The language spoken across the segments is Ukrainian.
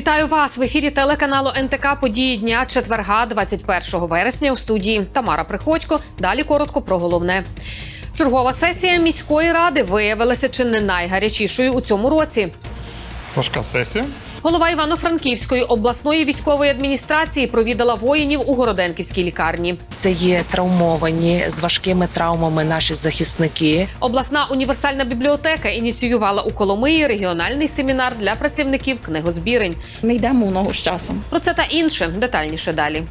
Вітаю вас в ефірі телеканалу НТК Події дня четверга, 21 вересня. У студії Тамара Приходько. Далі коротко про головне. Чергова сесія міської ради виявилася чи не найгарячішою у цьому році. Важка сесія. Голова Івано-Франківської обласної військової адміністрації провідала воїнів у Городенківській лікарні. Це є травмовані з важкими травмами наші захисники. Обласна універсальна бібліотека ініціювала у Коломиї регіональний семінар для працівників книгозбірень. Ми йдемо у ногу з часом. Про це та інше детальніше далі.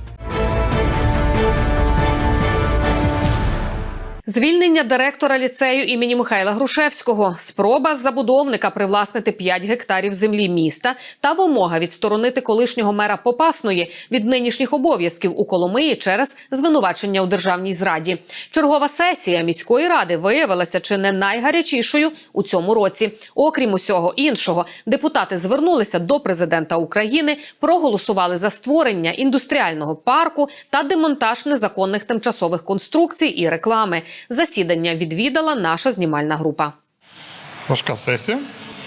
Звільнення директора ліцею імені Михайла Грушевського, спроба забудовника привласнити 5 гектарів землі міста та вимога відсторонити колишнього мера Попасної від нинішніх обов'язків у Коломиї через звинувачення у державній зраді. Чергова сесія міської ради виявилася чи не найгарячішою у цьому році. Окрім усього іншого, депутати звернулися до президента України, проголосували за створення індустріального парку та демонтаж незаконних тимчасових конструкцій і реклами. Засідання відвідала наша знімальна група. Важка сесія.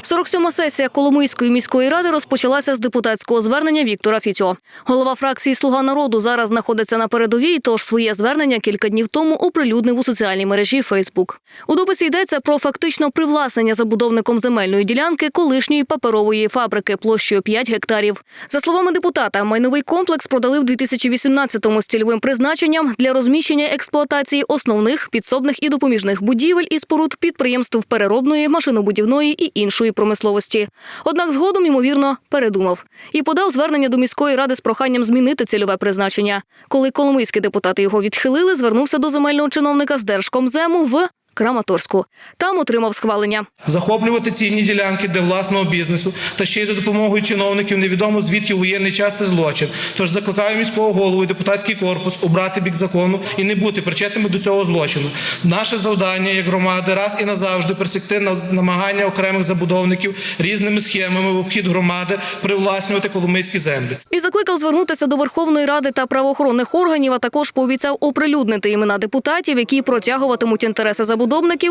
47-ма сесія Коломийської міської ради розпочалася з депутатського звернення Віктора Фіцьо. Голова фракції Слуга народу зараз знаходиться на передовій, тож своє звернення кілька днів тому оприлюднив у соціальній мережі Фейсбук. У дописі йдеться про фактично привласнення забудовником земельної ділянки колишньої паперової фабрики площею 5 гектарів. За словами депутата, майновий комплекс продали в 2018-му з цільовим призначенням для розміщення експлуатації основних підсобних і допоміжних будівель і споруд підприємств переробної, машинобудівної і іншої промисловості. Однак згодом, ймовірно, передумав і подав звернення до міської ради з проханням змінити цільове призначення. Коли коломийські депутати його відхилили, звернувся до земельного чиновника з Держкомзему в Краматорську. Там отримав схвалення. захоплювати цінні ділянки для власного бізнесу та ще й за допомогою чиновників невідомо звідки воєнний час це злочин. Тож закликаю міського голову і депутатський корпус обрати бік закону і не бути причетними до цього злочину. Наше завдання як громади раз і назавжди пресекти на- намагання окремих забудовників різними схемами в обхід громади привласнювати коломийські землі. І закликав звернутися до Верховної Ради та правоохоронних органів, а також пообіцяв оприлюднити імена депутатів, які протягуватимуть інтереси забудовників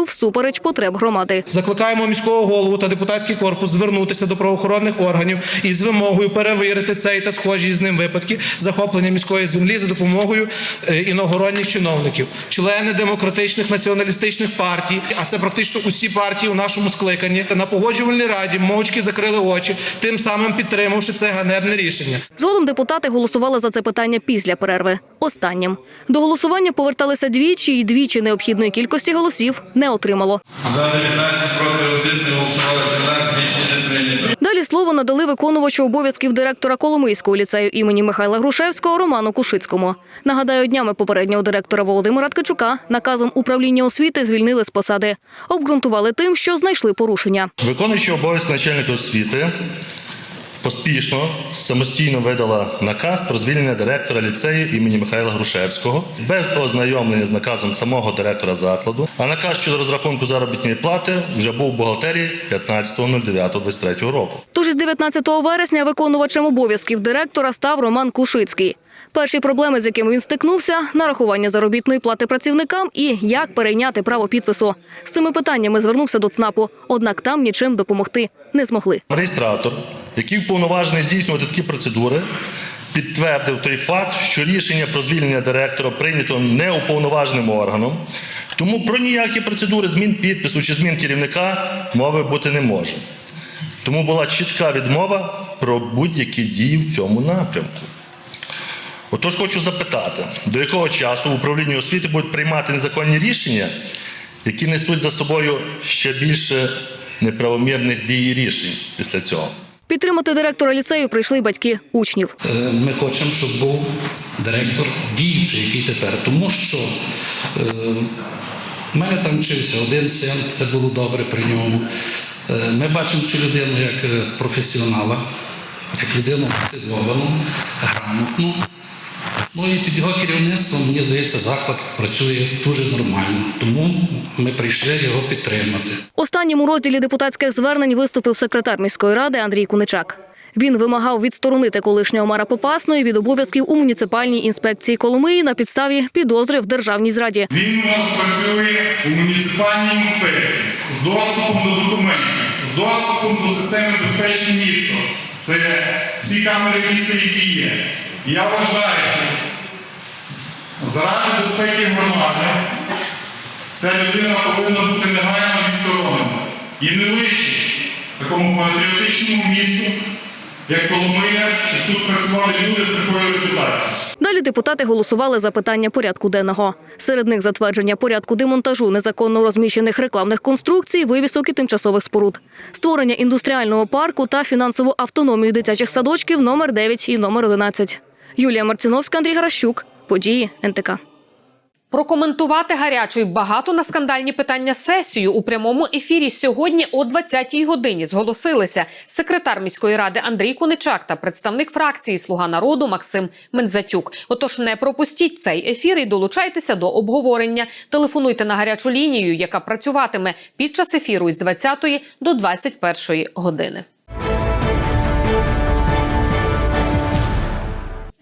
всупереч потреб громади. Закликаємо міського голову та депутатський корпус звернутися до правоохоронних органів із вимогою перевірити цей та схожі з ним випадки захоплення міської землі за допомогою е, іногородніх чиновників, члени демократичних націоналістичних партій, а це практично усі партії у нашому скликанні на погоджувальній раді мовчки закрили очі, тим самим підтримавши це ганебне рішення. Згодом депутати голосували за це питання після перерви. Останнім до голосування поверталися двічі, і двічі необхідної кількості голосів не отримало. За 19 проти 1 не голосували 13 рішення не прийнято. Далі слово надали виконувачу обов'язків директора Коломийського ліцею імені Михайла Грушевського Роману Кушицькому. Нагадаю, днями попереднього директора Володимира Ткачука наказом управління освіти звільнили з посади. Обґрунтували тим, що знайшли порушення. Виконуючи обов'язки начальника освіти поспішно самостійно видала наказ про звільнення директора ліцею імені Михайла Грушевського без ознайомлення з наказом самого директора закладу. А наказ щодо розрахунку заробітної плати вже був у бухгалтерії 15.09.23 року. Тож із 19 вересня виконувачем обов'язків директора став Роман Кушицький. Перші проблеми, з якими він стикнувся, нарахування заробітної плати працівникам і як перейняти право підпису. З цими питаннями звернувся до ЦНАПу, однак там нічим допомогти не змогли. Реєстратор, який уповноважений здійснювати такі процедури, підтвердив той факт, що рішення про звільнення директора прийнято неуповноваженим органом. Тому про ніякі процедури змін підпису чи змін керівника мови бути не може. Тому була чітка відмова про будь-які дії в цьому напрямку. Отож хочу запитати, до якого часу в управлінні освіти будуть приймати незаконні рішення, які несуть за собою ще більше неправомірних дій і рішень після цього. Підтримати директора ліцею прийшли й батьки учнів. Е, Ми хочемо, щоб був директор діючий, який тепер. Тому що е, в мене там вчився один син, це було добре при ньому. Е, ми бачимо цю людину як е, професіонала, як людину мотивовану, грамотну. Ну і під його керівництвом, мені здається, заклад працює дуже нормально. Тому ми прийшли його підтримати. Останнім у розділі депутатських звернень виступив секретар міської ради Андрій Куничак. Він вимагав відсторонити колишнього мера Попасної від обов'язків у муніципальній інспекції Коломиї на підставі підозри в державній зраді. Він у нас працює у муніципальній інспекції з доступом до документів, з доступом до системи безпечне місто. Це всі камери міста, які є. Я вважаю, що заради безпеки громади ця людина повинна бути негайно відсторонена. І не личить такому патріотичному місту, як Коломия, щоб тут працювали люди з такою репутацією. Далі депутати голосували за питання порядку денного. Серед них затвердження порядку демонтажу незаконно розміщених рекламних конструкцій, вивісок і тимчасових споруд, створення індустріального парку та фінансову автономію дитячих садочків номер 9 і номер 11. Юлія Марциновська, Андрій Гаращук. Події НТК. Прокоментувати гарячу і багато на скандальні питання сесію у прямому ефірі сьогодні о 20-й годині зголосилися секретар міської ради Андрій Куничак та представник фракції Слуга народу Максим Мензатюк. Отож, не пропустіть цей ефір і долучайтеся до обговорення. Телефонуйте на гарячу лінію, яка працюватиме під час ефіру із 20 до 21 години.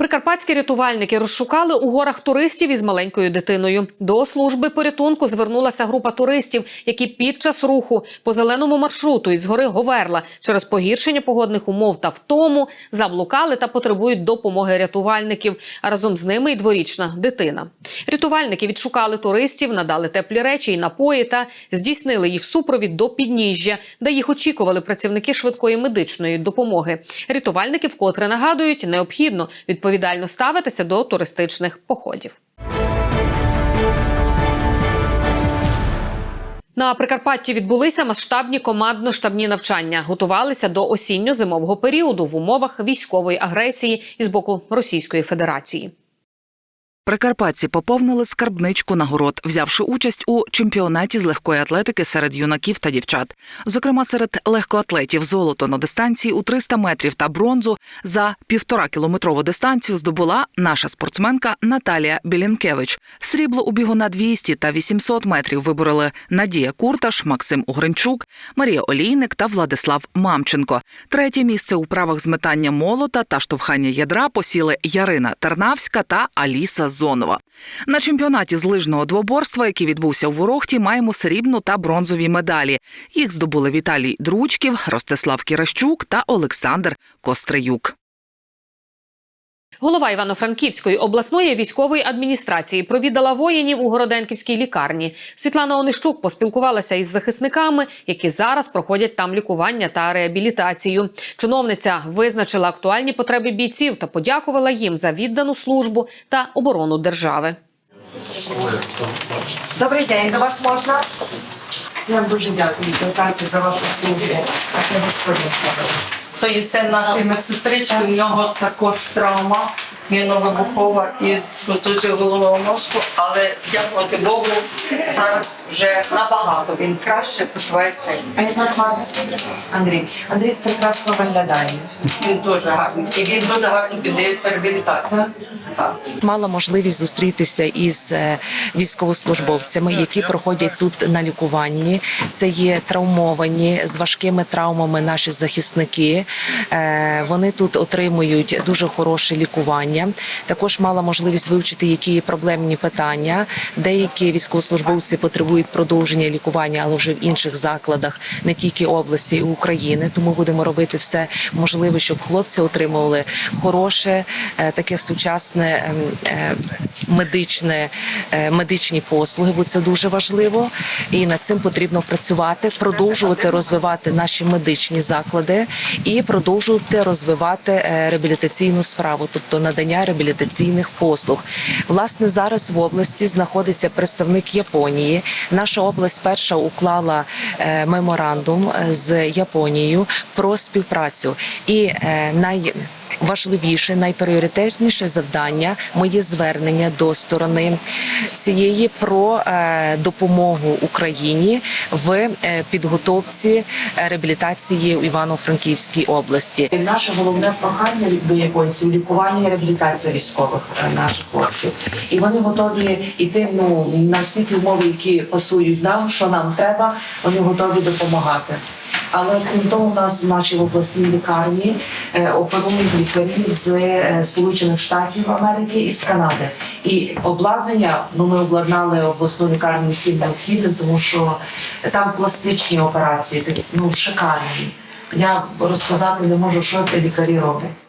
Прикарпатські рятувальники розшукали у горах туристів із маленькою дитиною. До служби порятунку звернулася група туристів, які під час руху по зеленому маршруту із гори Говерла через погіршення погодних умов та втому заблукали та потребують допомоги рятувальників. Разом з ними й дворічна дитина. Рятувальники відшукали туристів, надали теплі речі і напої та здійснили їх супровід до підніжжя, де їх очікували працівники швидкої медичної допомоги. Рятувальники вкотре нагадують, необхідно відповідально ставитися до туристичних походів. На Прикарпатті відбулися масштабні командно-штабні навчання. Готувалися до осінньо-зимового періоду в умовах військової агресії із боку Російської Федерації. Прикарпатці поповнили скарбничку нагород, взявши участь у чемпіонаті з легкої атлетики серед юнаків та дівчат. Зокрема, серед легкоатлетів золото на дистанції у 300 метрів та бронзу за півтора кілометрову дистанцію здобула наша спортсменка Наталія Білінкевич. Срібло у бігу на 200 та 800 метрів вибороли Надія Курташ, Максим Угринчук, Марія Олійник та Владислав Мамченко. Третє місце у правах з метання молота та штовхання ядра посіли Ярина Тернавська та Аліса Зонова. На чемпіонаті з лижного двоборства, який відбувся у Ворохті, маємо срібну та бронзові медалі. Їх здобули Віталій Дручків, Ростислав Кіращук та Олександр Костриюк. Голова Івано-Франківської обласної військової адміністрації провідала воїнів у Городенківській лікарні. Світлана Онищук поспілкувалася із захисниками, які зараз проходять там лікування та реабілітацію. Чиновниця визначила актуальні потреби бійців та подякувала їм за віддану службу та оборону держави. Добрий день, до вас можна? Я вам дуже дякую Казати, за вашу службу. Так господин. То є син нашої медсестрички, у нього також травма міновибухова із контузією головного мозку, але дякувати Богу, зараз вже набагато він краще почувається. А як вас звати? Андрій. Андрій прекрасно виглядає. Він дуже гарний. І він дуже гарно піддається реабілітації. Мала можливість зустрітися із е, військовослужбовцями, які проходять тут на лікуванні. Це є травмовані з важкими травмами наші захисники. Е, Вони тут отримують дуже хороше лікування. Також мала можливість вивчити, які є проблемні питання. Деякі військовослужбовці потребують продовження лікування, але вже в інших закладах, не тільки області України. Тому будемо робити все можливе, щоб хлопці отримували хороше, е, таке сучасне ем, е, медичне е, медичні послуги, бо це дуже важливо. І над цим потрібно працювати, продовжувати розвивати наші медичні заклади і продовжувати розвивати реабілітаційну справу, тобто надання реабілітаційних послуг. Власне, зараз в області знаходиться представник Японії. Наша область перша уклала е, меморандум е, з Японією про співпрацю і е, най Важливіше, найпріоритетніше завдання, моє звернення до сторони цієї про е, допомогу Україні в е, підготовці е, реабілітації в Івано-Франківській області. Наше головне прохання до японців лікування і реабілітація військових наших хлопців, і вони готові йти ну на всі ті умови, які пасують нам, що нам треба. Вони готові допомагати. Але крім того, у нас в нашій обласній лікарні е, оперують лікарі з е, Сполучених Штатів Америки і з Канади. І обладнання ну ми обладнали обласну лікарню всім необхідним, тому що там пластичні операції, ну шикарні. Я розказати не можу, що лікарі роблять.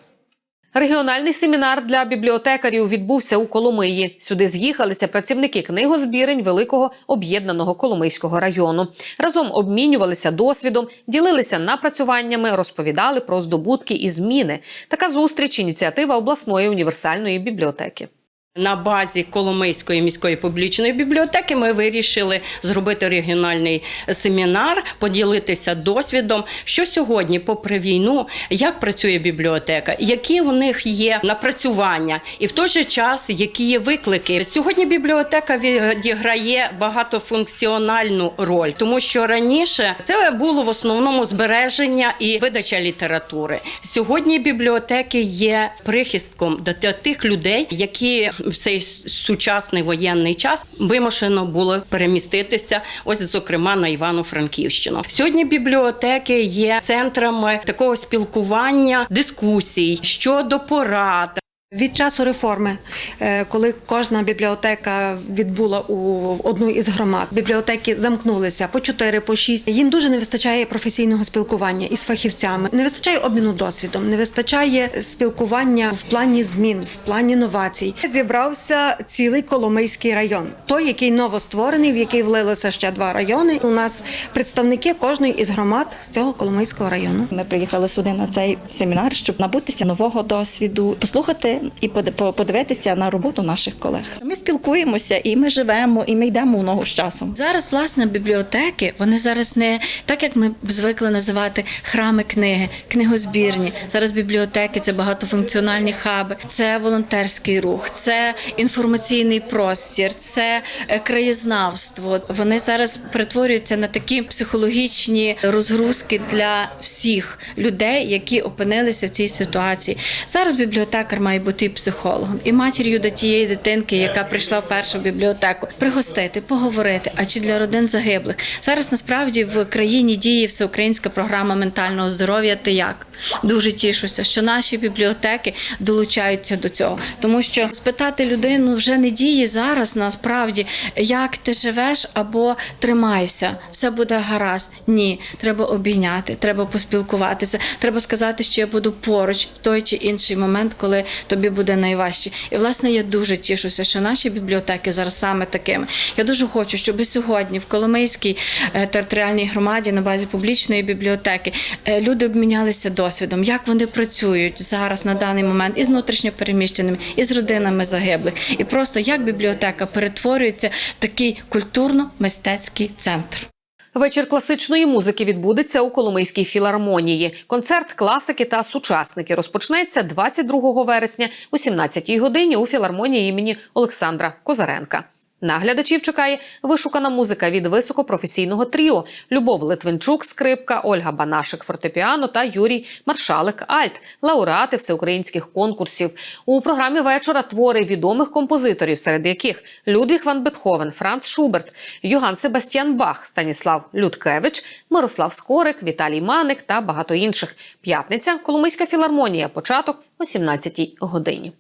Регіональний семінар для бібліотекарів відбувся у Коломиї. Сюди з'їхалися працівники книгозбірень Великого об'єднаного Коломийського району. Разом обмінювалися досвідом, ділилися напрацюваннями, розповідали про здобутки і зміни. Така зустріч ініціатива обласної універсальної бібліотеки. На базі Коломийської міської публічної бібліотеки ми вирішили зробити регіональний семінар, поділитися досвідом, що сьогодні, попри війну, як працює бібліотека, які в них є напрацювання, і в той же час які є виклики. Сьогодні бібліотека відіграє багатофункціональну роль, тому що раніше це було в основному збереження і видача літератури. Сьогодні бібліотеки є прихистком для тих людей, які в цей сучасний воєнний час вимушено було переміститися, ось зокрема на Івано-Франківщину. Сьогодні бібліотеки є центрами такого спілкування, дискусій щодо порад. Від часу реформи, е, коли кожна бібліотека відбула у одну із громад, бібліотеки замкнулися по 4, по 6. Їм дуже не вистачає професійного спілкування із фахівцями, не вистачає обміну досвідом, не вистачає спілкування в плані змін, в плані новацій. Зібрався цілий Коломийський район, той, який новостворений, в який влилися ще два райони. У нас представники кожної із громад цього Коломийського району. Ми приїхали сюди на цей семінар, щоб набутися нового досвіду, послухати і по- подивитися на роботу наших колег. Ми спілкуємося, і ми живемо, і ми йдемо у ногу з часом. Зараз, власне, бібліотеки вони зараз не так, як ми звикли називати храми книги, книгозбірні. Зараз бібліотеки це багатофункціональні хаби, це волонтерський рух, це інформаційний простір, це е, краєзнавство. Вони зараз перетворюються на такі психологічні розгрузки для всіх людей, які опинилися в цій ситуації. Зараз бібліотекар має бути і психологом, і матір'ю до тієї дитинки, яка прийшла в бібліотеку, пригостити, поговорити. А чи для родин загиблих зараз насправді в країні діє всеукраїнська програма ментального здоров'я. Ти як дуже тішуся, що наші бібліотеки долучаються до цього, тому що спитати людину вже не діє зараз. Насправді, як ти живеш або тримайся, все буде гаразд. Ні, треба обійняти, треба поспілкуватися, треба сказати, що я буду поруч в той чи інший момент, коли тобі буде найважче. І власне я дуже тішуся, що наші бібліотеки зараз саме такими. Я дуже хочу, щоб сьогодні в Коломийській е, територіальній громаді на базі публічної бібліотеки е, люди обмінялися досвідом, як вони працюють зараз на даний момент із внутрішньопереміщеними, і з родинами загиблих, і просто як бібліотека перетворюється в такий культурно-мистецький центр. Вечір класичної музики відбудеться у Коломийській філармонії. Концерт класики та сучасники розпочнеться 22 вересня о 17 годині у філармонії імені Олександра Козаренка. Наглядачів чекає вишукана музика від високопрофесійного тріо Любов Литвинчук, скрипка, Ольга Банашик, фортепіано та Юрій Маршалик Альт, лауреати всеукраїнських конкурсів. У програмі вечора твори відомих композиторів, серед яких Людвіг Ван Бетховен, Франц Шуберт, Йоган Себастьян Бах, Станіслав Людкевич, Мирослав Скорик, Віталій Маник та багато інших. П'ятниця Коломийська філармонія. Початок о 17 годині.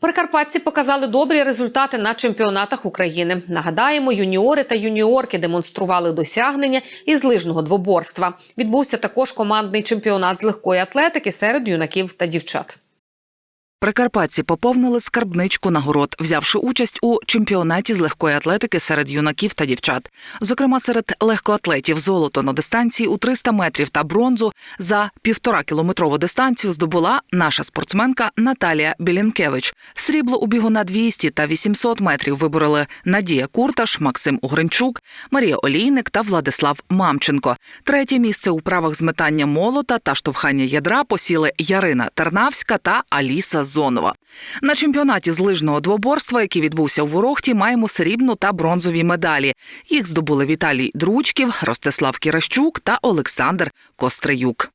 Прикарпатці показали добрі результати на чемпіонатах України. Нагадаємо, юніори та юніорки демонстрували досягнення із лижного двоборства. Відбувся також командний чемпіонат з легкої атлетики серед юнаків та дівчат. Прикарпатці поповнили скарбничку нагород, взявши участь у чемпіонаті з легкої атлетики серед юнаків та дівчат. Зокрема, серед легкоатлетів золото на дистанції у 300 метрів та бронзу за півтора кілометрову дистанцію здобула наша спортсменка Наталія Білінкевич. Срібло у бігу на 200 та 800 метрів вибороли Надія Курташ, Максим Угринчук, Марія Олійник та Владислав Мамченко. Третє місце у правах з метання молота та штовхання ядра посіли Ярина Тернавська та Аліса Зонова. На чемпіонаті з лижного двоборства, який відбувся у Ворохті, маємо срібну та бронзові медалі. Їх здобули Віталій Дручків, Ростислав Кіращук та Олександр Костриюк.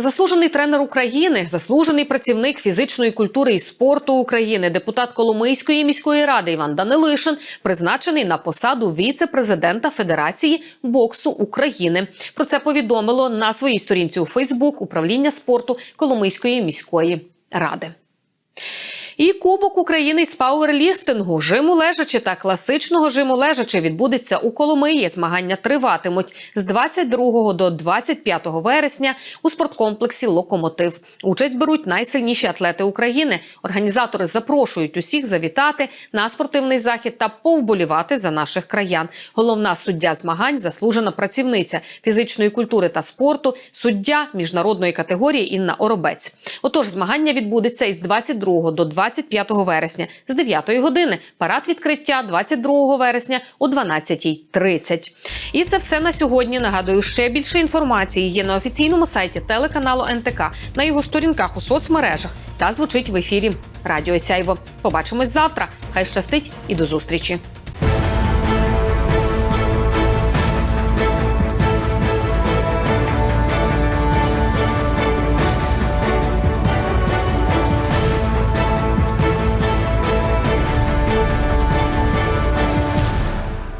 Заслужений тренер України, заслужений працівник фізичної культури і спорту України, депутат Коломийської міської ради Іван Данилишин призначений на посаду віце-президента Федерації боксу України. Про це повідомило на своїй сторінці у Фейсбук управління спорту Коломийської міської ради. І Кубок України з пауерліфтингу, жиму лежачи та класичного жиму лежачи відбудеться у Коломиї. Змагання триватимуть з 22 до 25 вересня у спорткомплексі Локомотив. Участь беруть найсильніші атлети України. Організатори запрошують усіх завітати на спортивний захід та повболівати за наших краян. Головна суддя змагань, заслужена працівниця фізичної культури та спорту, суддя міжнародної категорії Інна Оробець. Отож, змагання відбудеться із 22 до 25 вересня з 9 години. Парад відкриття 22 вересня о 12.30. І це все на сьогодні. Нагадую, ще більше інформації є на офіційному сайті телеканалу НТК, на його сторінках у соцмережах та звучить в ефірі Радіо Сяйво. Побачимось завтра. Хай щастить і до зустрічі.